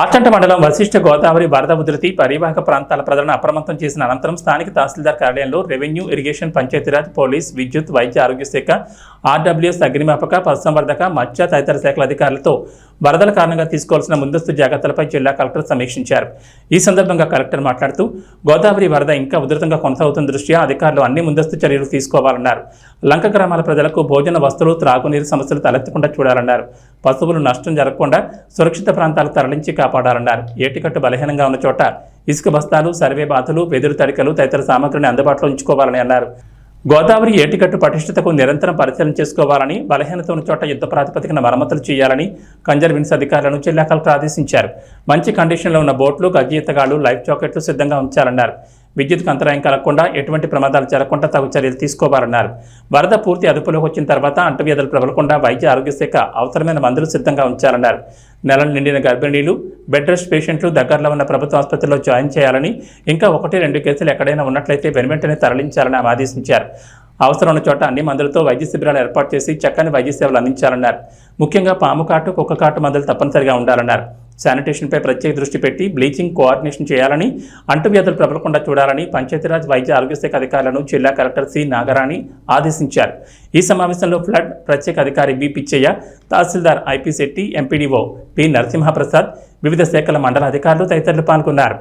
ఆచంట మండలం వశిష్ఠ గోదావరి వరద ఉధృతి పరివాహక ప్రాంతాల ప్రజలను అప్రమత్తం చేసిన అనంతరం స్థానిక తహసీల్దార్ కార్యాలయంలో రెవెన్యూ ఇరిగేషన్ పంచాయతీరాజ్ పోలీస్ విద్యుత్ వైద్య ఆరోగ్య శాఖ ఆర్డబ్ల్యూఎస్ అగ్నిమాపక పశుసంవర్ధక మత్స్య తదితర శాఖల అధికారులతో వరదల కారణంగా తీసుకోవాల్సిన ముందస్తు జాగ్రత్తలపై జిల్లా కలెక్టర్ సమీక్షించారు. ఈ సందర్భంగా కలెక్టర్ మాట్లాడుతూ గోదావరి వరద ఇంకా ఉధృతంగా కొనసాగుతున్న దృష్ట్యా అధికారులు అన్ని ముందస్తు చర్యలు తీసుకోవాలన్నారు. లంక గ్రామాల ప్రజలకు భోజన వస్తువులు త్రాగునీరు సమస్యలు తలెత్తకుండా చూడాలన్నారు. పశువులు నష్టం జరగకుండా సురక్షిత ప్రాంతాలకు తరలించి కాపాడాలన్నారు. ఏటికట్టు బలహీనంగా ఉన్న చోట ఇసుక బస్తాలు సర్వే బాతులు వెదురు తడికలు తదితర సామగ్రిని అందుబాటులో ఉంచుకోవాలని అన్నారు. గోదావరి ఏటికట్టు పటిష్టతకు నిరంతరం పరిశీలన చేసుకోవాలని బలహీనత ఉన్న చోట యుద్ధ ప్రాతిపదికన మరమ్మతులు చేయాలని కన్జర్వెన్స్ అధికారులను జిల్లా కలెక్టర్ ఆదేశించారు. మంచి కండిషన్లో ఉన్న బోట్లు గజ్జీతగాళ్ళు లైఫ్ జాకెట్లు సిద్ధంగా ఉంచాలన్నారు. విద్యుత్కు అంతరాయం కలగకుండా ఎటువంటి ప్రమాదాలు జరగకుండా తగు చర్యలు తీసుకోవాలన్నారు. వరద పూర్తి అదుపులోకి వచ్చిన తర్వాత అంటువ్యాధులు ప్రబలకుండా వైద్య ఆరోగ్య శాఖ అవసరమైన మందులు సిద్ధంగా ఉంచాలన్నారు. నెలలు నిండిన గర్భిణీలు బెడ్ రెస్ట్ పేషెంట్లు దగ్గరలో ఉన్న ప్రభుత్వ ఆసుపత్రిలో జాయిన్ చేయాలని ఇంకా ఒకటి రెండు కేసులు ఎక్కడైనా ఉన్నట్లయితే వెనువెంటనే తరలించాలని ఆమె ఆదేశించారు. అవసరం ఉన్న చోట అన్ని మందులతో వైద్య శిబిరాలు ఏర్పాటు చేసి చక్కని వైద్య సేవలు అందించాలన్నారు. ముఖ్యంగా పాము కాటు కుక్క కాటు మందులు తప్పనిసరిగా ఉండాలన్నారు. శానిటేషన్పై ప్రత్యేక దృష్టి పెట్టి బ్లీచింగ్ కోఆర్డినేషన్ చేయాలని అంటువ్యాధులు ప్రబలకుండా చూడాలని పంచాయతీరాజ్ వైద్య ఆరోగ్య శాఖ అధికారులను జిల్లా కలెక్టర్ సి నాగరాణి ఆదేశించారు. ఈ సమావేశంలో ఫ్లడ్ ప్రత్యేక అధికారి B Pichaiah tahsildar IP Shetty MPDO P Narasimhaprasad వివిధ శాఖల మండల అధికారులు తదితరులు పాల్గొన్నారు.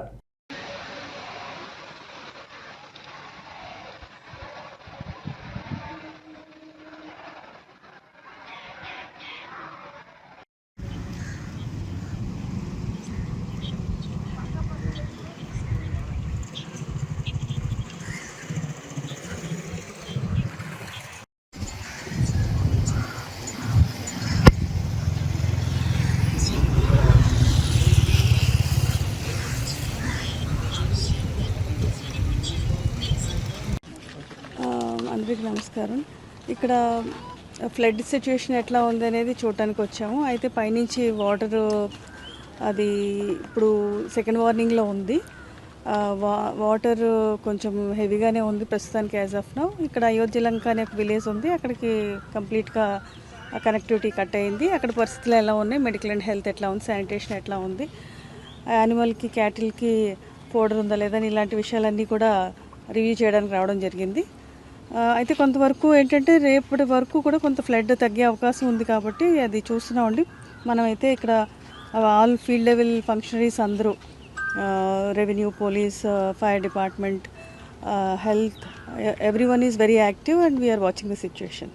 అందరికీ నమస్కారం. ఇక్కడ ఫ్లడ్ సిచ్యువేషన్ ఎట్లా ఉంది అనేది చూడటానికి వచ్చాము. అయితే పైనుంచి వాటర్ అది ఇప్పుడు సెకండ్ వార్నింగ్లో ఉంది. వా వాటర్ కొంచెం హెవీగానే ఉంది ప్రస్తుతానికి యాజ్ ఆఫ్ నౌ. ఇక్కడ అయోధ్య లంక అనే ఒక విలేజ్ ఉంది. అక్కడికి కంప్లీట్గా కనెక్టివిటీ కట్ అయింది. అక్కడ పరిస్థితులు ఎలా ఉన్నాయి? మెడికల్ అండ్ హెల్త్ ఎట్లా ఉంది? శానిటేషన్ ఎట్లా ఉంది? యానిమల్కి క్యాటిల్కి పౌడర్ ఉందా లేదా అని ఇలాంటి విషయాలన్నీ కూడా రివ్యూ చేయడానికి రావడం జరిగింది. అయితే కొంతవరకు ఏంటంటే రేపటి వరకు కూడా కొంత ఫ్లడ్ తగ్గే అవకాశం ఉంది కాబట్టి అది చూస్తున్నామండి. మనమైతే ఇక్కడ ఆల్ ఫీల్డ్ లెవెల్ ఫంక్షనరీస్ అందరూ revenue police fire department health every one is very active and we are watching the situation